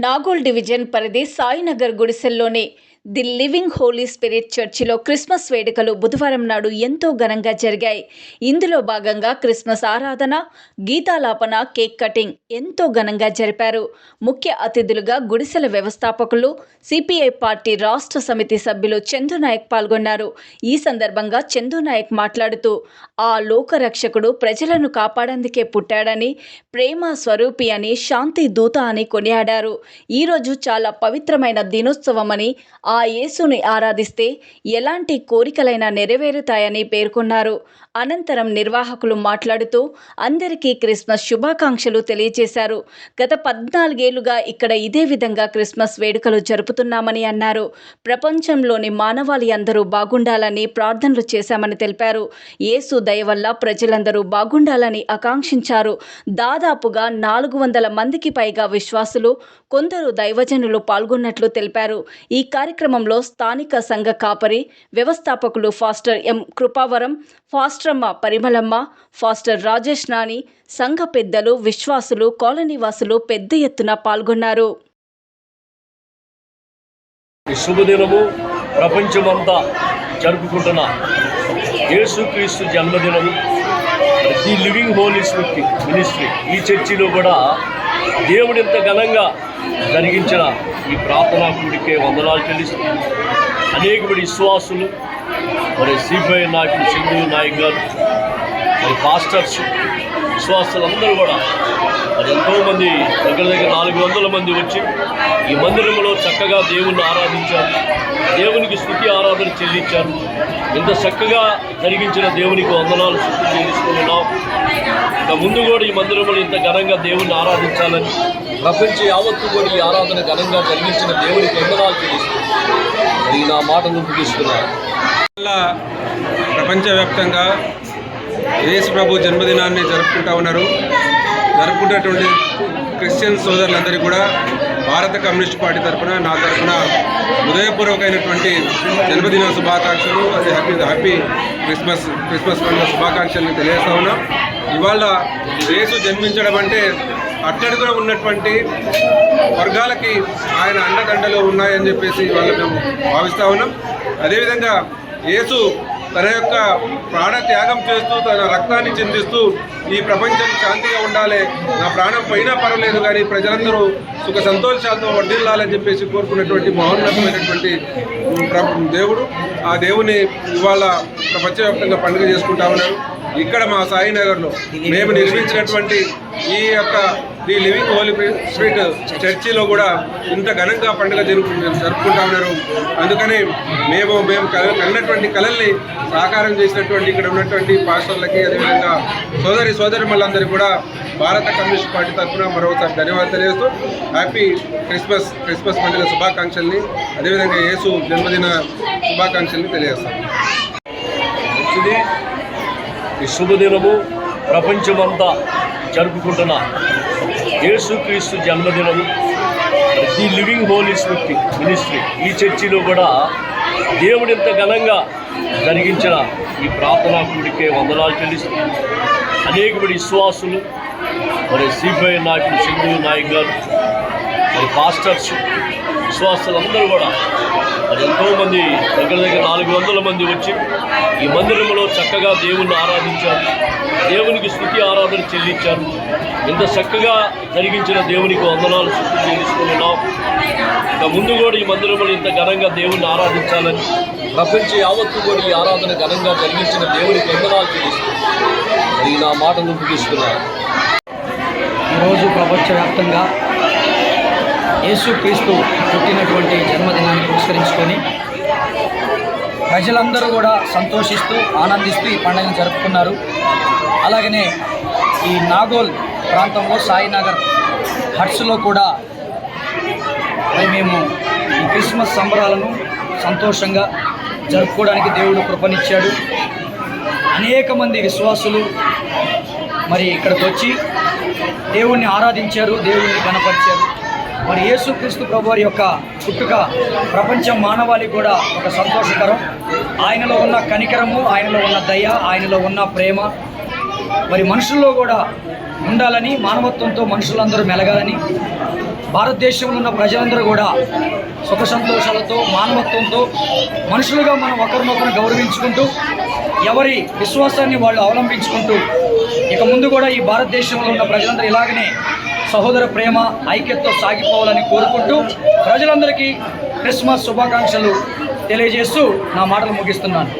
Nagole division పరిధి సాయినగర్ గుడిసెల్లోని the living holy spirit చర్చిలో క్రిస్మస్ వేడుకలు బుధవారం నాడు ఎంతో ఘనంగా జరిగాయి. ఇందులో భాగంగా క్రిస్మస్ ఆరాధన గీతాలాపన కేక్ కటింగ్ ఎంతో ఘనంగా జరిపారు. ముఖ్య అతిథులుగా గుడిసెల వ్యవస్థాపకులు సిపిఐ పార్టీ రాష్ట్ర సమితి సభ్యులు చందు నాయక్ పాల్గొన్నారు. ఈ సందర్భంగా చందు నాయక్ మాట్లాడుతూ ఆ లోకరక్షకుడు ప్రజలను కాపాడేందుకే పుట్టాడని ప్రేమ స్వరూపి అని శాంతి దూత అని కొనియాడారు. ఈరోజు చాలా పవిత్రమైన దినోత్సవమని ఆ యేసుని ఆరాధిస్తే ఎలాంటి కోరికలైనా నెరవేరుతాయని పేర్కొన్నారు. అనంతరం నిర్వాహకులు మాట్లాడుతూ అందరికీ క్రిస్మస్ శుభాకాంక్షలు తెలియజేశారు గత పద్నాలుగేళ్ళుగా ఇక్కడ ఇదే విధంగా క్రిస్మస్ వేడుకలు జరుపుతున్నామని అన్నారు. ప్రపంచంలోని మానవాళి అందరూ బాగుండాలని ప్రార్థనలు చేశామని తెలిపారు. యేసు దయ వల్ల ప్రజలందరూ బాగుండాలని ఆకాంక్షించారు. దాదాపుగా నాలుగు వందల మందికి పైగా విశ్వాసులు కొందరు దైవజనులు పాల్గొన్నట్లు తెలిపారు. ఈ కార్యక్రమంలో స్థానిక సంఘ కాపరి వ్యవస్థాపకులు ఫాస్టర్ ఎం కృపావరం ఫాస్టరమ్మ పరిమళమ్మ ఫాస్టర్ రాజేష్ నాని సంఘ పెద్దలు విశ్వాసులు కాలనీవాసులు పెద్ద ఎత్తున పాల్గొన్నారు. శుభదినము ప్రపంచమంతా జరుపుకుంటున్న యేసుక్రీస్తు జన్మదినము. The living holy spirit ministry ఈ చర్చిలో కూడా దేవుడు ఇంత ఘనంగా జరిగించిన ఈ ప్రార్థనా కూడికే వందనాలు చెల్లిస్తూ అనేక మంది విశ్వాసులు మరి సిపిఐ నాయకులు సింధు నాయక్ గారు మరి పాస్టర్స్ విశ్వాసులందరూ కూడా మరి ఎంతోమంది దగ్గర దగ్గర నాలుగు వందల మంది వచ్చి ఈ మందిరంలో చక్కగా దేవుణ్ణి ఆరాధించారు దేవునికి స్థుతి ఆరాధన చెల్లించారు. ఇంత చక్కగా జరిగించిన దేవునికి వందనాలు స్థుతి చెల్లిస్తున్నాం ఇంకా ముందు కూడా ఈ మందిరంలో ఇంత ఘనంగా దేవుణ్ణి ఆరాధించాలని ప్రపంచ యావత్తు కూడా ఈ ఆరాధన ఘనంగా జరిగించిన దేవుడికి వందనాలు చెల్లిస్తున్నాం మరి నా మాటను ముగిస్తున్నాను ప్రపంచవ్యాప్తంగా యేసు ప్రభు జన్మదినాన్ని జరుపుకుంటా ఉన్నారు. జరుపుకున్నటువంటి క్రిస్టియన్ సోదరులందరికీ కూడా భారత కమ్యూనిస్ట్ పార్టీ తరఫున నా తరఫున హృదయపూర్వకమైనటువంటి జన్మదిన శుభాకాంక్షలు అది హ్యాపీ హ్యాపీ క్రిస్మస్ క్రిస్మస్ పండుగ శుభాకాంక్షలను తెలియజేస్తా ఉన్నాం. ఇవాళ యేసు జన్మించడం అంటే అట్టడుగున ఉన్నటువంటి వర్గాలకి ఆయన అండదండలో ఉన్నాయని చెప్పేసి వాళ్ళు మేము భావిస్తూ ఉన్నాం. అదేవిధంగా యేసు తన యొక్క ప్రాణ త్యాగం చేస్తూ తన రక్తాన్ని చిందిస్తూ ఈ ప్రపంచం శాంతిగా ఉండాలి. నా ప్రాణం పోయినా పర్వాలేదు కానీ ప్రజలందరూ సుఖ సంతోషాలతో వర్ధిల్లాలని చెప్పేసి కోరుకున్నటువంటి మహోన్నతమైనటువంటి ప్ర- దేవుడు. ఆ దేవుని ఇవాళ ప్రపంచవ్యాప్తంగా పండుగ చేసుకుంటా ఉన్నారు. ఇక్కడ మా సాయినగర్లో మేము నిర్మించినటువంటి ఈ యొక్క ది లివింగ్ హోలీ స్ట్రీట్ చర్చిలో కూడా ఇంత ఘనంగా పండుగ జరుపు జరుపుకుంటా ఉన్నారు. అందుకని మేము మేము కల- కన్నటువంటి కళల్ని సాకారం చేసినటువంటి ఇక్కడ ఉన్నటువంటి పాస్టర్లకి అదేవిధంగా సోదరి సోదరిమలందరికీ కూడా భారత కమ్యూనిస్ట్ పార్టీ తరఫున మరొకసారి ధన్యవాదాలు తెలియజేస్తూ హ్యాపీ క్రిస్మస్ క్రిస్మస్ పండుగ శుభాకాంక్షల్ని అదేవిధంగా యేసు జన్మదిన శుభాకాంక్షల్ని తెలియజేస్తాం. ఈ శుభదినము ప్రపంచమంతా జరుపుకుంటున్న యేసుక్రీస్తు జన్మదినం the living holy spirit ministry ఈ చర్చిలో కూడా దేవుడు ఇంత ఘనంగా జరిగించిన ఈ ప్రార్థనా కూడికే వందనాలు చెల్లిస్తూ అనేక మంది విశ్వాసులు మరి సిపిఐ నాయకులు సింధు నాయక్ గారు మరి పాస్టర్స్ విశ్వాసులందరూ కూడా మరి ఎంతోమంది దగ్గర దగ్గర నాలుగు వందల మంది వచ్చి ఈ మందిరంలో చక్కగా దేవుణ్ణి ఆరాధించారు. దేవునికి స్థుతి ఆరాధన చెల్లించారు. ఇంత చక్కగా జరిగించిన దేవునికి వందనాలు స్థుతి చెల్లిస్తున్నాం ఇక ముందు కూడా ఈ మందిరంలో ఇంత ఘనంగా దేవుణ్ణి ఆరాధించాలని ప్రపంచ యావత్తు కూడా ఈ ఆరాధన ఘనంగా జరిగించిన దేవునికి వందనాలు చెల్లిస్తున్నాం. మరి నా మాటను ముగిస్తున్నాను ఈరోజు ప్రపంచవ్యాప్తంగా యేసుక్రీస్తు పుట్టినటువంటి జన్మదినాన్ని పురస్కరించుకొని ప్రజలందరూ కూడా సంతోషిస్తూ ఆనందిస్తూ ఈ పండుగను జరుపుకున్నారు. అలాగనే ఈ నాగోల్ ప్రాంతంలో సాయినగర్ హట్స్లో కూడా మేము ఈ క్రిస్మస్ సంబరాలను సంతోషంగా జరుపుకోవడానికి దేవుడు కృపనిచ్చాడు. అనేక మంది విశ్వాసులు మరి ఇక్కడికి వచ్చి దేవుణ్ణి ఆరాధించారు దేవుణ్ణి కనపరిచారు మరి యేసుక్రీస్తు ప్రభు వారి యొక్క పుట్టుక ప్రపంచం మానవాళి కూడా ఒక సంతోషకరం. ఆయనలో ఉన్న కనికరము ఆయనలో ఉన్న దయ ఆయనలో ఉన్న ప్రేమ మరి మనుషుల్లో కూడా ఉండాలని మానవత్వంతో మనుషులందరూ మెలగాలని భారతదేశంలో ఉన్న ప్రజలందరూ కూడా సుఖ సంతోషాలతో మానవత్వంతో మనుషులుగా మనం ఒకరినొకరు గౌరవించుకుంటూ ఎవరి విశ్వాసాన్ని వాళ్ళు అవలంబించుకుంటూ ఇక ముందు కూడా ఈ భారతదేశంలో ఉన్న ప్రజలందరూ ఇలాగనే సహోదర ప్రేమ ఐక్యతతో సాగిపోవాలని కోరుకుంటూ ప్రజలందరికీ క్రిస్మస్ శుభాకాంక్షలు తెలియజేస్తూ నా మాటలు ముగిస్తున్నాను.